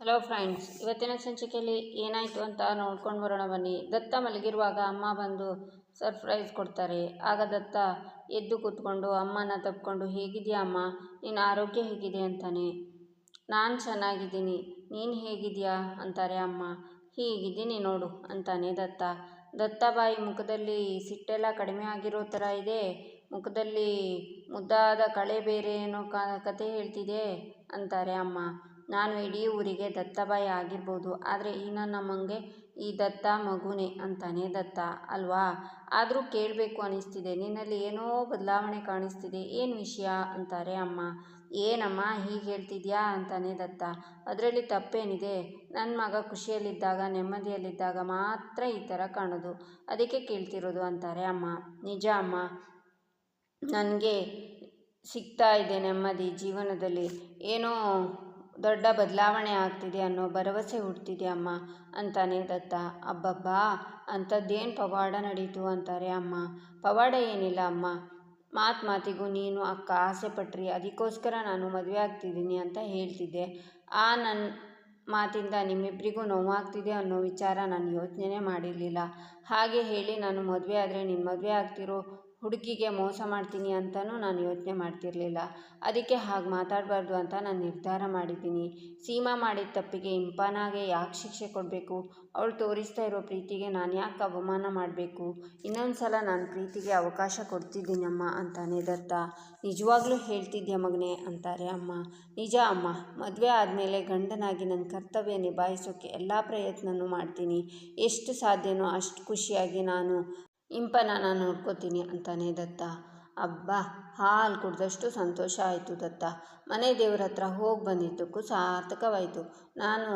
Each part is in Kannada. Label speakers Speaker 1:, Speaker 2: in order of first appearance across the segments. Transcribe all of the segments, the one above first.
Speaker 1: ಹಲೋ ಫ್ರೆಂಡ್ಸ್ ಇವತ್ತಿನ ಸಂಚಿಕೆಯಲ್ಲಿ ಏನಾಯಿತು ಅಂತ ನೋಡ್ಕೊಂಡು ಬರೋಣ ಬನ್ನಿ. ದತ್ತ ಮಲಗಿರುವಾಗ ಅಮ್ಮ ಬಂದು ಸರ್ಪ್ರೈಸ್ ಕೊಡ್ತಾರೆ. ಆಗ ದತ್ತ ಎದ್ದು ಕೂತ್ಕೊಂಡು, ಅಮ್ಮನ ತಪ್ಕೊಂಡು ಹೇಗಿದೆಯಾ ಅಮ್ಮ? ನಿನ್ನ ಆರೋಗ್ಯ ಹೇಗಿದೆ ಅಂತಾನೆ. ನಾನು ಚೆನ್ನಾಗಿದ್ದೀನಿ. ನೀನು ಹೇಗಿದೆಯಾ? ಅಂತಾರೆ ಅಮ್ಮ. ಹೀಗಿದ್ದೀನಿ ನೋಡು ಅಂತಾನೆ ದತ್ತ. ದತ್ತಾಬಾಯಿ ಮುಖದಲ್ಲಿ ಸಿಟ್ಟೆಲ್ಲ ಕಡಿಮೆ ಆಗಿರೋ ಥರ ಇದೆ. ಮುಖದಲ್ಲಿ ಮುದ್ದಾದ ಕಳೆ ಬೇರೆ ಏನೋ ಕತೆ ಹೇಳ್ತಿದೆ ಅಂತಾರೆ ಅಮ್ಮ. ನಾನು ಇಡೀ ಊರಿಗೆ ದತ್ತಬಾಯಿ ಆಗಿರ್ಬೋದು, ಆದರೆ ಈ ನನ್ನ ಅಮ್ಮಂಗೆ ಈ ದತ್ತ ಮಗುನೇ ಅಂತಾನೆ ದತ್ತ, ಅಲ್ವಾ? ಆದರೂ ಕೇಳಬೇಕು ಅನ್ನಿಸ್ತಿದೆ ನಿನ್ನಲ್ಲಿ ಏನೋ ಬದಲಾವಣೆ ಕಾಣಿಸ್ತಿದೆ. ಏನು ವಿಷಯ? ಅಂತಾರೆ ಅಮ್ಮ. ಏನಮ್ಮ ಹೀಗೆ ಹೇಳ್ತಿದ್ಯಾ? ಅಂತಾನೆ ದತ್ತ. ಅದರಲ್ಲಿ ತಪ್ಪೇನಿದೆ? ನನ್ನ ಮಗ ಖುಷಿಯಲ್ಲಿದ್ದಾಗ, ನೆಮ್ಮದಿಯಲ್ಲಿದ್ದಾಗ ಮಾತ್ರ ಈ ಥರ ಕಾಣೋದು. ಅದಕ್ಕೆ ಕೇಳ್ತಿರೋದು ಅಂತಾರೆ ಅಮ್ಮ. ನಿಜ ಅಮ್ಮ. ನನಗೆ ಸಿಗ್ತಾ ಇದೆ ನೆಮ್ಮದಿ ಜೀವನದಲ್ಲಿ. ಏನೋ ದೊಡ್ಡ ಬದಲಾವಣೆ ಆಗ್ತಿದೆ ಅನ್ನೋ ಭರವಸೆ ಹುಟ್ತಿದೆ ಅಮ್ಮ ಅಂತಾನೆ ದತ್ತ ಅಬ್ಬಬ್ಬಾ, ಅಂಥದ್ದೇನು ಪವಾಡ ನಡೀತು? ಅಂತಾರೆ ಅಮ್ಮ. ಪವಾಡ ಏನಿಲ್ಲ ಅಮ್ಮ. ಮಾತು ಮಾತಿಗೂ ನೀನು ಅಕ್ಕ ಆಸೆ ಪಟ್ರಿ, ಅದಕ್ಕೋಸ್ಕರ ನಾನು ಮದುವೆ ಆಗ್ತಿದ್ದೀನಿ ಅಂತ ಹೇಳ್ತಿದ್ದೆ. ಆ ನನ್ನ ಮಾತಿಂದ ನಿಮ್ಮಿಬ್ಬರಿಗೂ ನೋವಾಗ್ತಿದೆ ಅನ್ನೋ ವಿಚಾರ ನಾನು ಯೋಚನೆ ಮಾಡಿರಲಿಲ್ಲ. ಹಾಗೆ ಹೇಳಿ ನಾನು ಮದುವೆ ಆದರೆ ನಿನ್ನ ಮದುವೆ ಆಗ್ತಿರೋ ಹುಡುಗಿಗೆ ಮೋಸ ಮಾಡ್ತೀನಿ ಅಂತಲೂ ನಾನು ಯೋಚನೆ ಮಾಡ್ತಿರಲಿಲ್ಲ. ಅದಕ್ಕೆ ಹಾಗೆ ಮಾತಾಡಬಾರ್ದು ಅಂತ ನಾನು ನಿರ್ಧಾರ ಮಾಡಿದ್ದೀನಿ. ಸೀಮಾ ಮಾಡಿದ ತಪ್ಪಿಗೆ ಇಂಪಾನಾಗೆ ಯಾಕೆ ಶಿಕ್ಷೆ ಕೊಡಬೇಕು? ಅವಳು ತೋರಿಸ್ತಾ ಇರೋ ಪ್ರೀತಿಗೆ ನಾನು ಯಾಕೆ ಅವಮಾನ ಮಾಡಬೇಕು? ಇನ್ನೊಂದು ಸಲ ನಾನು ಪ್ರೀತಿಗೆ ಅವಕಾಶ ಕೊಡ್ತಿದ್ದೀನಮ್ಮ ಅಂತಾನೆ ದತ್ತ. ನಿಜವಾಗ್ಲೂ ಹೇಳ್ತಿದ್ದೆ ಮಗನೇ? ಅಂತಾರೆ ಅಮ್ಮ. ನಿಜ ಅಮ್ಮ. ಮದುವೆ ಆದಮೇಲೆ ಗಂಡನಾಗಿ ನನ್ನ ಕರ್ತವ್ಯ ನಿಭಾಯಿಸೋಕ್ಕೆ ಎಲ್ಲ ಪ್ರಯತ್ನನೂ ಮಾಡ್ತೀನಿ. ಎಷ್ಟು ಸಾಧ್ಯನೋ ಅಷ್ಟು ಖುಷಿಯಾಗಿ ನಾನು ಇಂಪನ ನಾನು ನೋಡ್ಕೋತೀನಿ ಅಂತಾನೆ ದತ್ತ. ಅಬ್ಬಾ, ಹಾಲು ಕುಡ್ದಷ್ಟು ಸಂತೋಷ ಆಯಿತು ದತ್ತ. ಮನೆ ದೇವ್ರ ಹತ್ರ ಹೋಗಿ ಬಂದಿದ್ದಕ್ಕೂ ಸಾರ್ಥಕವಾಯಿತು. ನಾನು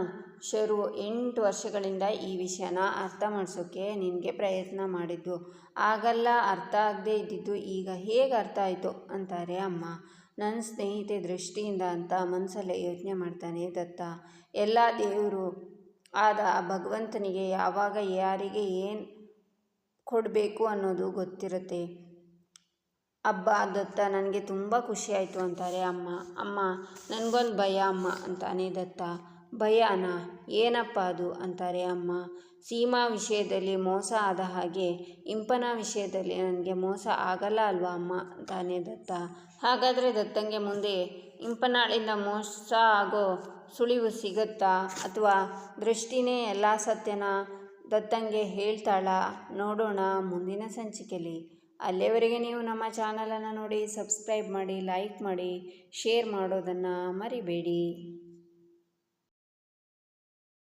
Speaker 1: ಶರು ಎಂಟು ವರ್ಷಗಳಿಂದ ಈ ವಿಷಯನ ಅರ್ಥ ಮಾಡಿಸೋಕ್ಕೆ ನಿನಗೆ ಪ್ರಯತ್ನ ಮಾಡಿದ್ದು. ಆಗಲ್ಲ, ಅರ್ಥ ಆಗದೆ ಇದ್ದಿದ್ದು ಈಗ ಹೇಗೆ ಅರ್ಥ ಆಯಿತು ಅಂತಾರೆ ಅಮ್ಮ. ನನ್ನ ಸ್ನೇಹಿತೆ ದೃಷ್ಟಿಯಿಂದ ಅಂತ ಮನಸ್ಸಲ್ಲೇ ಯೋಚನೆ ಮಾಡ್ತಾನೆ ದತ್ತ. ಎಲ್ಲ ದೇವರು ಆದ ಭಗವಂತನಿಗೆ ಯಾವಾಗ ಯಾರಿಗೆ ಏನು ಕೊಡಬೇಕು ಅನ್ನೋದು ಗೊತ್ತಿರುತ್ತೆ. ಹಬ್ಬ ದತ್ತ, ನನಗೆ ತುಂಬ ಖುಷಿ ಆಯಿತು ಅಂತಾರೆ. ಅಮ್ಮ ಅಮ್ಮ, ನನಗೊಂದು ಭಯ ಅಮ್ಮ ಅಂತಾನೆ ದತ್ತ. ಭಯನಾ? ಏನಪ್ಪ ಅದು ಅಂತಾರೆ ಅಮ್ಮ. ಸೀಮಾ ವಿಷಯದಲ್ಲಿ ಮೋಸ ಆದ ಹಾಗೆ ಇಂಪನ ವಿಷಯದಲ್ಲಿ ನನಗೆ ಮೋಸ ಆಗಲ್ಲ ಅಲ್ವಾ ಅಮ್ಮ ಅಂತಾನೆ ದತ್ತ. ಹಾಗಾದರೆ ದತ್ತಂಗೆ ಮುಂದೆ ಇಂಪನಾಳಿಂದ ಮೋಸ ಆಗೋ ಸುಳಿವು ಸಿಗುತ್ತಾ ಅಥವಾ ದೃಷ್ಟಿನೇ ಎಲ್ಲ ಸತ್ಯನ? ದತ್ತಂಗೆ ಹೇಳ್ತಾಳ, ನೋಡೋಣ ಮುಂದಿನ ಸಂಚಿಕೆಯಲ್ಲಿ ಅಲ್ಲಿಯವರೆಗೆ ನೀವು ನಮ್ಮ ಚಾನಲನ್ನು ನೋಡಿ ಸಬ್ಸ್ಕ್ರೈಬ್ ಮಾಡಿ, ಲೈಕ್ ಮಾಡಿ, ಶೇರ್ ಮಾಡೋದನ್ನು ಮರಿಬೇಡಿ.